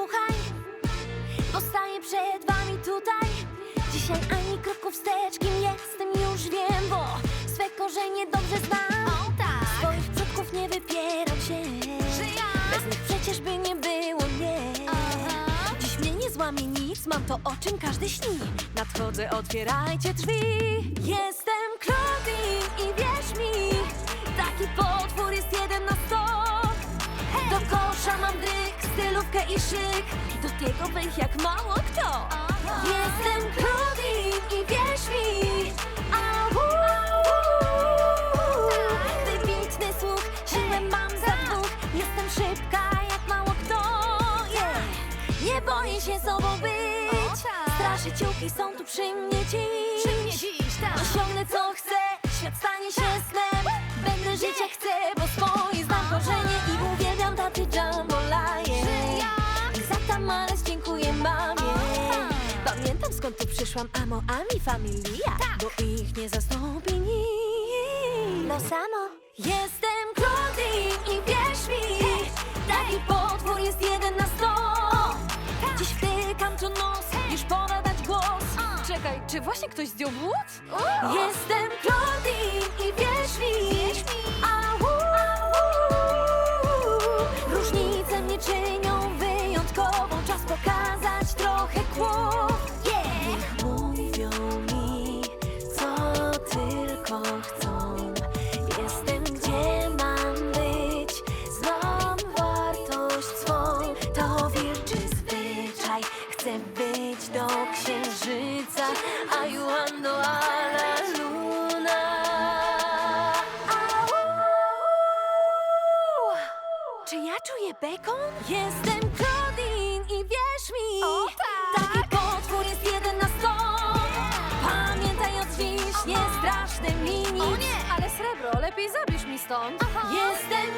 słuchaj Bo staję przed wami tutaj. Dzisiaj ani kroku wstecz, kim jestem już wiem Bo swe korzenie dobrze znam. O tak, Swoich przodków nie wypieram się. Że ja? Bez nich przecież by nie było mnie. Aha. Dziś mnie nie złamie nic, mam to o czym każdy śni. Nadchodzę, otwierajcie drzwi. Jestem Claudine i wierz mi Taki potwór jest jeden na sto. Do kosza mam dryk, stylówkę i szyk Do tego wych jak mało kto. Jestem Claudine i wierz mi Au! Wybitny słuch, siłę mam za dwóch Jestem szybka jak mało kto. Nie boję się sobą być tak. Straszyciółki są tu przy mnie dziś Przy mnie dziś, tak Osiągnę co chcę, przyszłam, amo, ami, familia Tak. Bo ich nie zastąpi nikt No samo Jestem Claudine i wierz mi Taki potwór jest jeden na sto Tak. Dziś wtykam tu nos, już pora dać głos A. Czekaj, czy właśnie ktoś zdjął but? Jestem Claudine i Wierz mi. Chcę być do księżyca a la luna Au! Czy ja czuję bekon? Jestem Claudine i wierz mi O tak. Taki potwór jest jeden na sto Pamiętaj od dziś, nie straszne mi nic O nie, ale srebro, lepiej zabierz mi stąd Jestem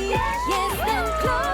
Jestem close.